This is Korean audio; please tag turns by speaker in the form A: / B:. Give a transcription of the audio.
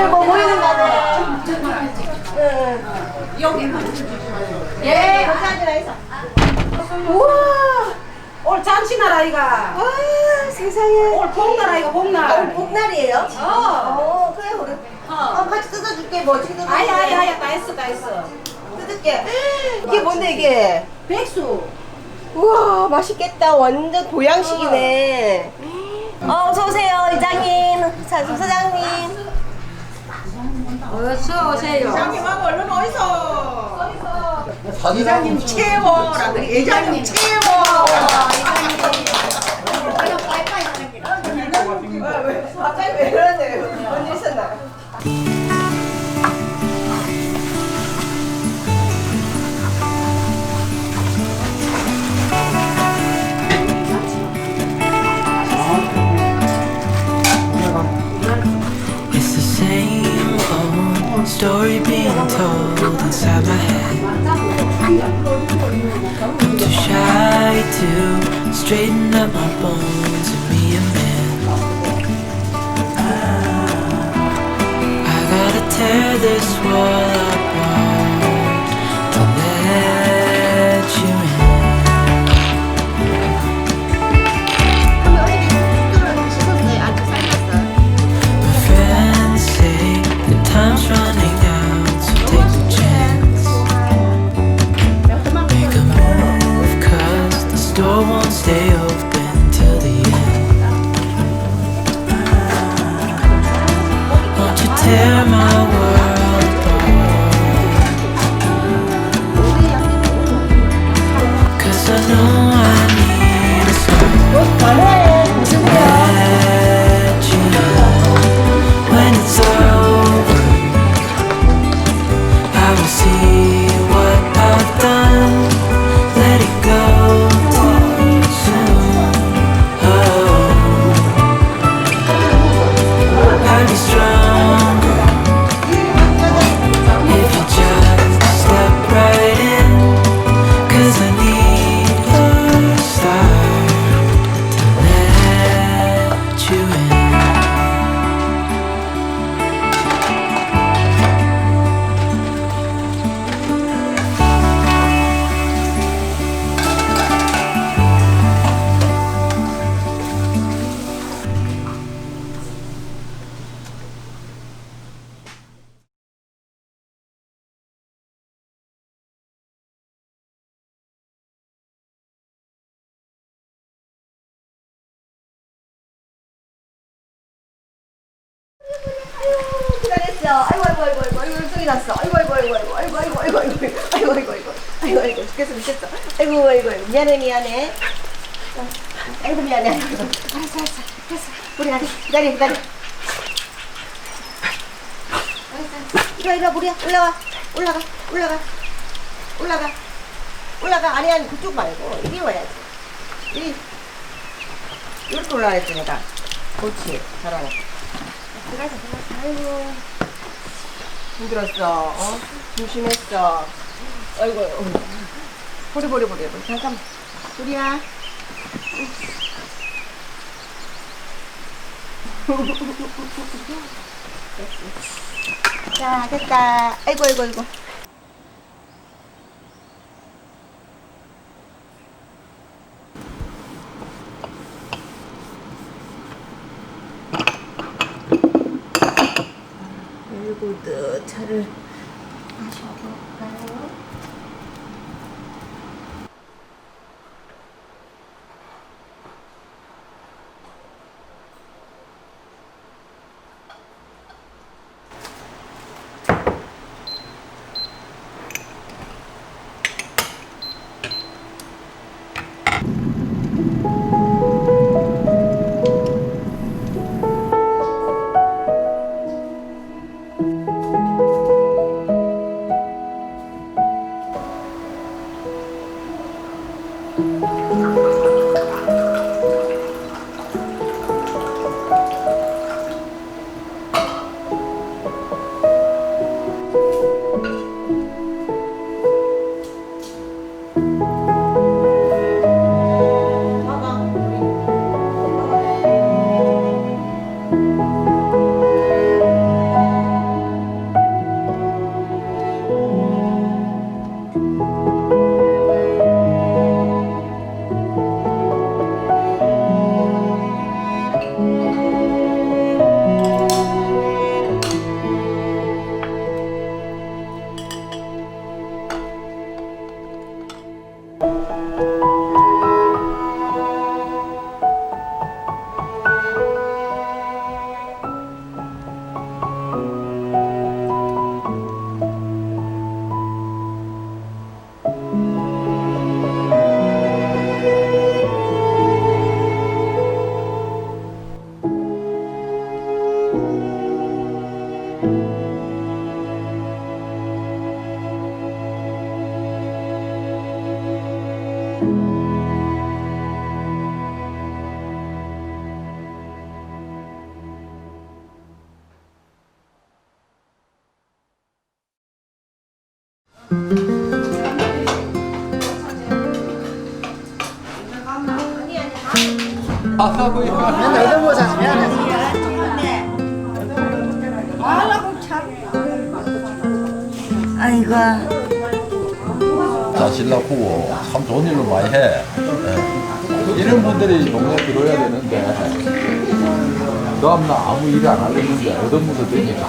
A: 오늘 뭐 모이는 거네. 여기. 예, 감사합니다. 해서. 우와.
B: 오늘 잔치날 아이가
A: 와, 세상에.
B: 오늘 복날 아이가 복날
A: 오늘 복날이에요?
B: 어
A: 어, 그래, 우리. 어, 같이 뜯어줄게. 뭐 어떻게 뜯어?
B: 아이 아이 아이 다 했어 다 했어
A: 뜯을게. 이게 뭔데, 이게?
B: 백수
A: 우와, 맛있겠다. 완전 보양식이네. 어, 어서오세요, 이장님. 사, 사장님.
B: 어서 오세요
C: 이장님하고 얼른 어디서?
D: 이장님
C: 채워라 그래. 이장님 채워.
A: 갑자기
E: too shy to straighten up my bones and be a man. I gotta tear this wall
A: 났어. 아이고, 아이고, 아이고, 아이고, 아이고, 아이고, 아이고, 아이고, 아이고, 아이고, 아이고, 아이고, 죽겠어, 죽겠어. 아이고, 아이고, 미안해, 미안해. 아이고, 미안해. 알았어, 알았어, 알았어. 우리 아들 기다려, 기다려. 이리 와, 이리 와, 우리야, 올라와, 올라가, 올라가, 올라가, 올라가. 아니, 아니, 그쪽 말고 이리 와야지. 이리, 이렇게 올라가야지, 내가. 그렇지, 잘하네. 들어가서 들어가서 아이고 힘들었어. 어? 조심했어. 아이고 어이구. 보리 보리 보리 보리 잠깐 보리야. 자 됐다. 아이고 아이고 아이고 너 차를 마셔볼까요?
D: 아이고.
F: 자, 신랑 부부 참 좋은 일로 많이 해. 예. 이런 분들이 동네 들어야 되는데, 다음날 아무 일 안 하겠는데, 얻은 분도 되니까.